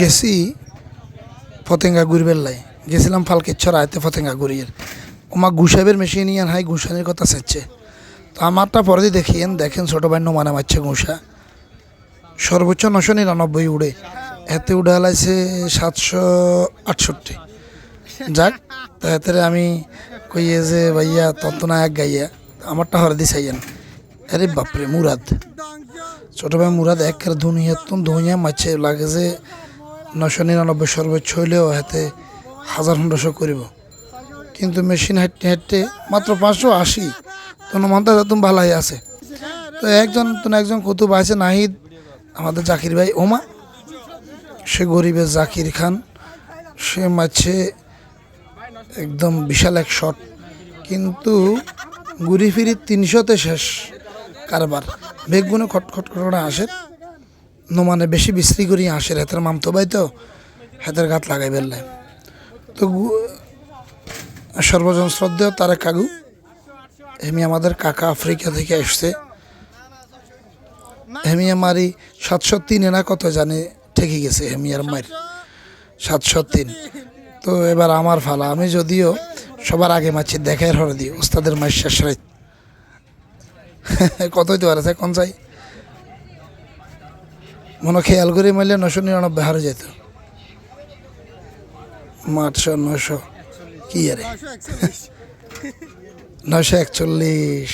গেছি ফতেঙ্গা লাই। গেছিলাম ফালকে ছড়া আয়তে ফতেঙ্গা ঘুরিয়ে ওমা গুসাবের মেশিন ইয়ান হাই গুসানের কথা চাচ্ছে তো আমারটা পরে দেখিয়েন দেখেন ছোটো ভাই নোমানে মারছে গুসা। সর্বোচ্চ নশো নিরানব্বই উড়ে। এতে উড়ে সাতশো আটষট্টি। যাক, তো এতে আমি কইয়ে যে ভাইয়া তন্তনা এক গাইয়া, আমারটা হরে দিছাইয়েন আরে বাপরে, মুরাদ। ছোট ভাই মুরাদ এক দুনিয়া তুন দুনিয়া মারছে লাগে যে নশো নিরানব্বই সর্বোচ্চ হইলেও হাতে হাজার পনেরোশো করিব। কিন্তু মেশিন হাঁটতে হাঁটতে মাত্র পাঁচশো আশি তোর মনটা তুমি ভালাই আছে। তো একজন তো একজন কুতুব আছে, নাহিদ, আমাদের জাকির ভাই ওমা। সে গরিবের জাকির খান। সে মাছে একদম বিশাল এক শট। কিন্তু ঘুরি ফিরি তিনশোতে শেষ কারবার। বেগগুনে খটখট করে আসে। নমানে বেশি বিশ্রি করি আসে হাতের মামতো ভাই তো, হাতের গাত লাগাই বেললে তো সর্বজন শ্রদ্ধেয় তারা কাগু এমি আমাদের কাকা আফ্রিকা থেকে এসছে। হেমি আমারই সাতশো তিন এনা কত জানে, ঠেকে গেছে হেমিয়ার মায়ের। সাতশো তিন। তো এবার আমার ফালা, আমি যদিও সবার আগে মাছি দেখার হরে দিই ওস্তাদের মায়ের শেষ রাত। কত হইতে পারে কোন চাই? মনে খেয়াল করে মারলে নশো নিরানব্বই হারে যেত। আটশো নশো কি আরে? নশো একচল্লিশ।